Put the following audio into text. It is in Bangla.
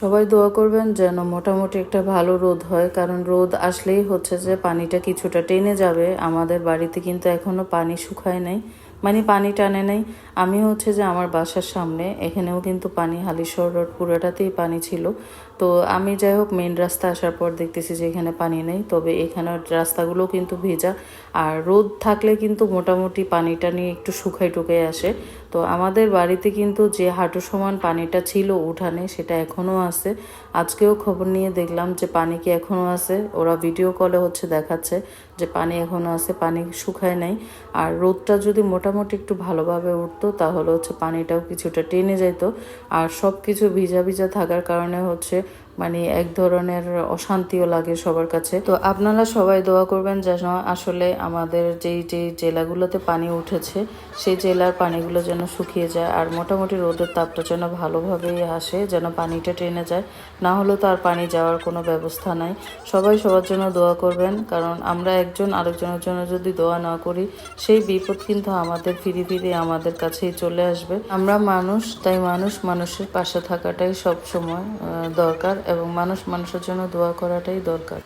সবাই দোয়া করবেন যেন মোটামুটি একটা ভালো রোদ হয়, কারণ রোদ আসলেই হচ্ছে যে পানিটা কিছুটা টেনে যাবে। আমাদের বাড়িতে কিন্তু এখনও পানি শুকায় নাই। মানে পানি টানে নাই। আমি হচ্ছে যে আমার বাসার সামনে, এখানেও কিন্তু পানি, হালিশহর রোড পুরোটাতেই পানি ছিল। তো আমি যাই হোক মেন রাস্তা আসার পর দেখতেছি যে এখানে পানি নেই। তবে এখানে রাস্তাগুলো কিন্তু ভেজা। আর রোদ থাকলে কিন্তু মোটামুটি পানিটা নিয়ে একটু শুকাই টুকাই আসে। তো আমাদের বাড়িতে কিন্তু যে হাঁটু সমান পানিটা ছিল উঠানে, সেটা এখনও আছে। আজকেও খবর নিয়ে দেখলাম যে পানি কি এখনও আছে। ওরা ভিডিও কলে হচ্ছে দেখাচ্ছে যে পানি এখনও আছে, পানি শুকায় নাই। আর রোদটা যদি মোটামুটি একটু ভালোভাবে উঠতো, তাহলে হচ্ছে পানিটাও কিছুটা টেনে যেত। আর সব কিছু ভিজা ভিজা থাকার কারণে হচ্ছে মানে এক ধরনের অশান্তিও লাগে সবার কাছে। তো আপনারা সবাই দোয়া করবেন যেন আসলে আমাদের যেই যেই জেলাগুলোতে পানি উঠেছে, সেই জেলার পানিগুলো যেন শুকিয়ে যায় আর মোটামুটি রোদের তাপটা যেন ভালোভাবেই আসে, যেন পানিটা টেনে যায়। না হলে তো আর পানি যাওয়ার কোনো ব্যবস্থা নাই। সবাই সবার জন্য দোয়া করবেন, কারণ আমরা একজন আরেকজনের জন্য যদি দোয়া না করি, সেই বিপদ কিন্তু আমাদের ফিরে ফিরে আমাদের কাছেই চলে আসবে। আমরা মানুষ, তাই মানুষ মানুষের পাশে থাকাটাই সব সময় দরকার। এবং মানুষ মানুষের জন্য দোয়া করাটাই দরকার।